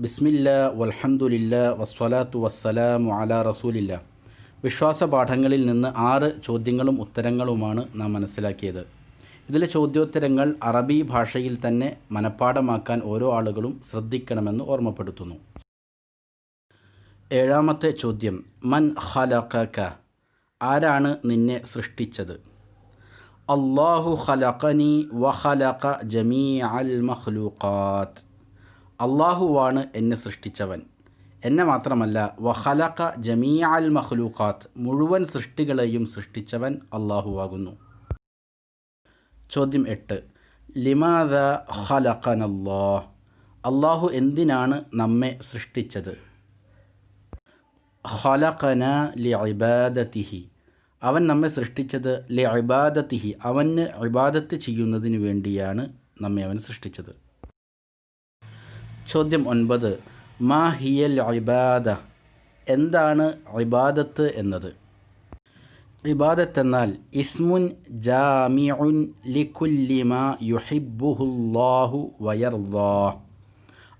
ബിസ്മില്ല വൽഹംദുലില്ല വസ്വലാത്തു വസ്സലാമു അല റസൂലില്ല. വിശ്വാസ പാഠങ്ങളിൽ നിന്ന് ആറ് ചോദ്യങ്ങളും ഉത്തരങ്ങളുമാണ് നാം മനസ്സിലാക്കിയത്. ഇതിലെ ചോദ്യോത്തരങ്ങൾ അറബി ഭാഷയിൽ തന്നെ മനഃപ്പാഠമാക്കാൻ ഓരോ ആളുകളും ശ്രദ്ധിക്കണമെന്ന് ഓർമ്മപ്പെടുത്തുന്നു. ഏഴാമത്തെ ചോദ്യം മൻ ഖലഖക ആരാണ് നിന്നെ സൃഷ്ടിച്ചത്? അള്ളാഹു ഖലഖനി വഖലഖ ജമീ അൽ മഖ്ലൂഖാത്ത്. അള്ളാഹുവാണ് എന്നെ സൃഷ്ടിച്ചവൻ. എന്നെ മാത്രമല്ല വഖലഖ ജമീ അൽ മഖ്ലൂഖാത്ത് മുഴുവൻ സൃഷ്ടികളെയും സൃഷ്ടിച്ചവൻ അള്ളാഹുവാകുന്നു ചോദ്യം എട്ട്. ലിമാദ ഖലഖനല്ലാഹ്? അള്ളാഹു എന്തിനാണ് നമ്മെ സൃഷ്ടിച്ചത്? ഖലഖന ലി ഇബാദത്തിഹി അവൻ നമ്മെ സൃഷ്ടിച്ചത് ലെ അബാദത്തിഹി അവന് ഇബാദത്ത് ചെയ്യുന്നതിന് വേണ്ടിയാണ് നമ്മെ അവൻ സൃഷ്ടിച്ചത്. ചോദ്യം ഒൻപത് മാ ഹിയൽ അബാദ എന്താണ് ഇബാദത്ത് എന്നത്? ഇബാദത്ത് എന്നാൽ ഇസ്മുൻ ജാമിഉൻ ലിഖുല്ലിമ യുഹിബുഹുല്ലാഹു വയർദാ.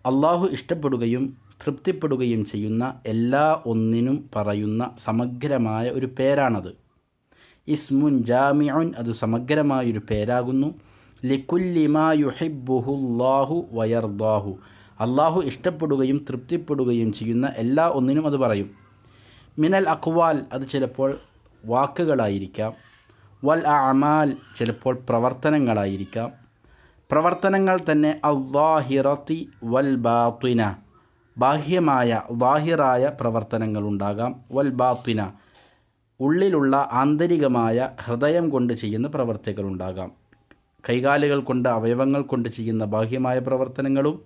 അള്ളാഹു ഇഷ്ടപ്പെടുകയും തൃപ്തിപ്പെടുകയും ചെയ്യുന്ന എല്ലാ ഒന്നിനും പറയുന്ന സമഗ്രമായ ഒരു പേരാണത്. ഇസ്മുൻ ജാമിഉൻ അത് സമഗ്രമായൊരു പേരാകുന്നു. ലിക്കുല്ലിമാ യുഹിബുഹുല്ലാഹു വയർദാഹു. അള്ളാഹു ഇഷ്ടപ്പെടുകയും തൃപ്തിപ്പെടുകയും ചെയ്യുന്ന എല്ലാ ഒന്നിനും അത് പറയും. മിനൽ അഖ്വാൽ അത് ചിലപ്പോൾ വാക്കുകളായിരിക്കാം. വൽ അമാൽ ചിലപ്പോൾ പ്രവർത്തനങ്ങളായിരിക്കാം. പ്രവർത്തനങ്ങൾ തന്നെ അവാഹിറത്തി വൽ ബാത്തിന. ബാഹ്യമായ വാഹിറായ പ്രവർത്തനങ്ങളുണ്ടാകാം വൽ ബാത്തിന ഉള്ളിലുള്ള ആന്തരികമായ ഹൃദയം കൊണ്ട് ചെയ്യുന്ന പ്രവർത്തികളുണ്ടാകാം കൈകാലുകൾ കൊണ്ട് അവയവങ്ങൾ കൊണ്ട് ചെയ്യുന്ന ബാഹ്യമായ പ്രവർത്തനങ്ങളും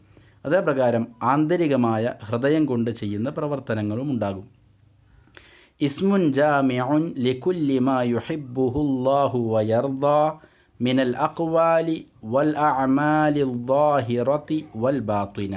അതേപ്രകാരം ആന്തരികമായ ഹൃദയം കൊണ്ട് ചെയ്യുന്ന പ്രവർത്തനങ്ങളും ഉണ്ടാകും. ഇസ്മുൻ ജാമിഉൻ ലിക്കുല്ലി മാ യുഹിബ്ബുഹുല്ലാഹു വയർദ മിനൽ അഖ്വാലി വൽ അഅമാലി الظാഹിറതി വൽ ബാതിന